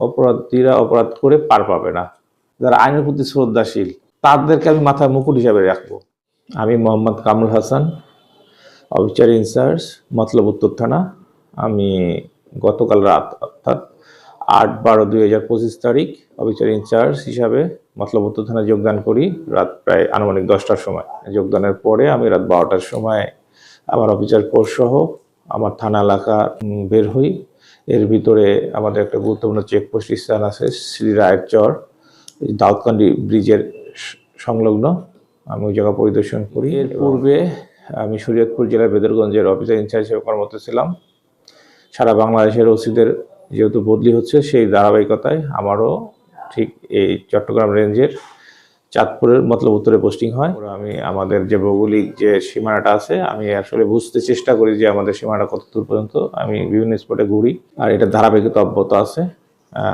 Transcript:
অপরাধীরা অপরাধ করে পার পাবে না। যারা আইনের প্রতি শ্রদ্ধাশীল, তাদেরকে আমি মাথায় মুকুট হিসাবে রাখব। আমি Mohammad Kamrul Hasan, officer in charge Matlab উত্তর থানা। আমি গতকাল রাত, অর্থাৎ আট বারো দুই হাজার পঁচিশ তারিখ, অফিসার ইনচার্জ হিসাবে মতলব উত্তর থানায় যোগদান করি। রাত প্রায় আনুমানিক দশটার সময়। যোগদানের পরে আমি রাত বারোটার সময় আমার অফিসার কোর্স সহ আমার থানা এলাকা বের হই। এর ভিতরে আমাদের একটা গুরুত্বপূর্ণ চেকপোস্ট স্থান আছে শ্রী রায়ের চর দাউদকান্দি ব্রিজের সংলগ্ন। আমি ওই জায়গা পরিদর্শন করি। এর পূর্বে আমি শরীয়তপুর জেলার বেদরগঞ্জের অফিসার ইনচার্জ হিসেবে কর্মরত ছিলাম। সারা বাংলাদেশের ওসিদের যেহেতু বদলি হচ্ছে সেই ধারাবাহিকতায় আমারও ঠিক এই চট্টগ্রাম রেঞ্জের চাঁদপুরের মতলব উত্তরে পোস্টিং হয়। আমি আমাদের যে ভৌগোলিক যে সীমানাটা আছে, আমি আসলে বুঝতে চেষ্টা করি যে আমাদের সীমানাটা কত দূর পর্যন্ত আমি বিভিন্ন স্পটে ঘুরি। আর এটা ধারাবাহিকতা অব্যাহত আছে।